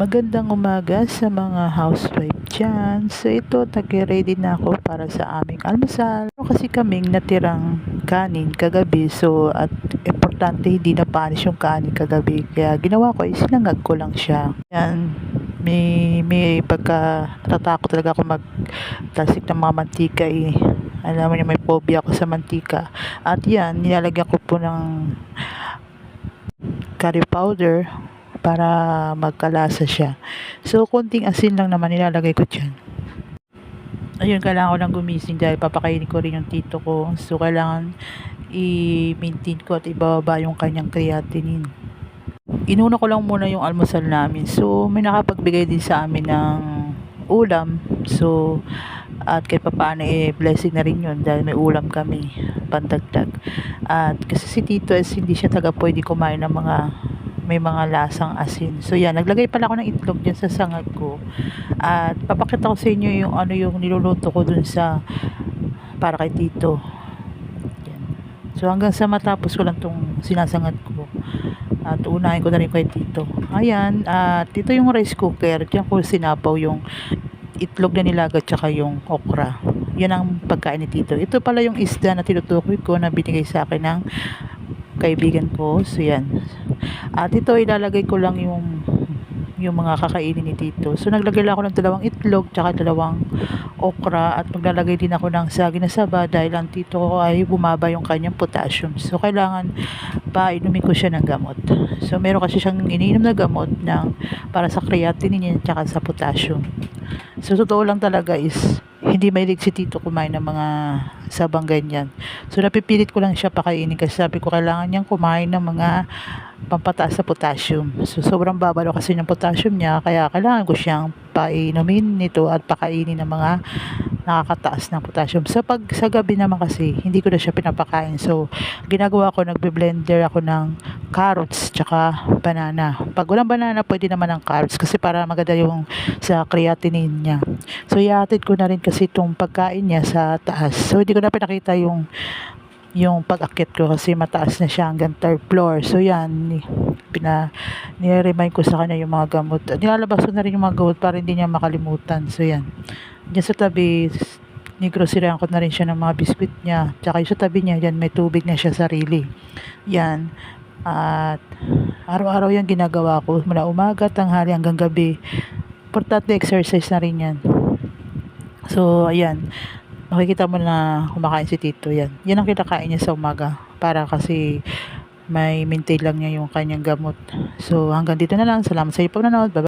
Magandang umaga sa mga housewife dyan. So ito, nag-ready na ako para sa aming almusal. Kasi kaming natirang kanin kagabi. So at importante hindi na panis yung kanin kagabi. Kaya ginawa ko, is sinangag ko lang siya. Yan, may, may pagka natatakot talaga ako magtasik ng mga mantika eh. Alam mo niya, may phobia ako sa mantika. At yan, nilalagyan ko po ng curry powder para magkalasa siya. So, konting asin lang naman nilalagay ko dyan. Ayun, kailangan ko lang gumising dahil papakainin ko rin yung tito ko. So, kailangan i-maintain ko at ibababa yung kanyang creatinine. Inuna ko lang muna yung almusal namin. So, may nakapagbigay din sa amin ng ulam. So, at kahit papaano eh, blessing na rin yun dahil may ulam kami pandagdag. At kasi si Tito is hindi siya taga pwede kumain ng mga may mga lasang asin. So yan, naglagay pala ako ng itlog dyan sa sangag ko. At papakita ko sa inyo yung ano yung niluluto ko dun sa para kay Tito. Yan. So hanggang sa matapos ko lang tong sinasangad ko. At unahin ko na rin kay Tito. Ayan, at ito yung rice cooker. Diyan ko sinapaw yung itlog na nilaga tsaka yung okra. Yan ang pagkain ni Tito. Ito pala yung isda na tinutukoy ko na binigay sa akin ng kaibigan ko. So yan. At ito ilalagay ko lang yung yung mga kakainin ni Tito. So naglagay lang ako ng dalawang itlog tsaka dalawang okra at maglalagay din ako ng sagi na saba dahil ang tito ko ay bumaba yung kanyang potassium. So kailangan pa inumin ko siya ng gamot. So meron kasi siyang iniinom na gamot ng para sa creatinine niya tsaka sa potassium. So totoo lang talaga is hindi mahilig si Tito kumain ng mga sabang ganyan. So napipilit ko lang siya pakainin kasi sabi ko kailangan niyang kumain ng mga pampataas sa potassium. So sobrang baba daw kasi ng potassium niya kaya kailangan ko siyang painumin nito at pakainin ng mga nakakataas ng potassium. Sa pag sa gabi naman kasi hindi ko na siya pinapakain. So ginagawa ko nagbe-blender ako ng carrots tsaka banana. Pag walang banana pwede naman ng carrots kasi para maganda yung sa creatinine niya. So iatid ko na rin kasi itong pagkain niya sa taas. So hindi ko na pinakita yung yung pag-akit ko kasi mataas na siya hanggang third floor. So yan, pina, nire-remind ko sa kanya yung mga gamot. Nilalabas ko na rin yung mga gamot para hindi niya makalimutan. So yan. Diyan sa tabi, nigroceryan ko na rin siya ng mga biskwit niya. Tsaka yung sa tabi niya, yan may tubig na siya sarili. Yan. At araw-araw yan ginagawa ko. Mula umaga, tanghali hanggang gabi. Importante exercise na rin yan. So, ayan makikita mo na kumakain si Tito yan. Yan ang kinakain niya sa umaga para kasi may maintain lang niya yung kanyang gamot. So hanggang dito na lang. Salamat sa iyo panonood. Bye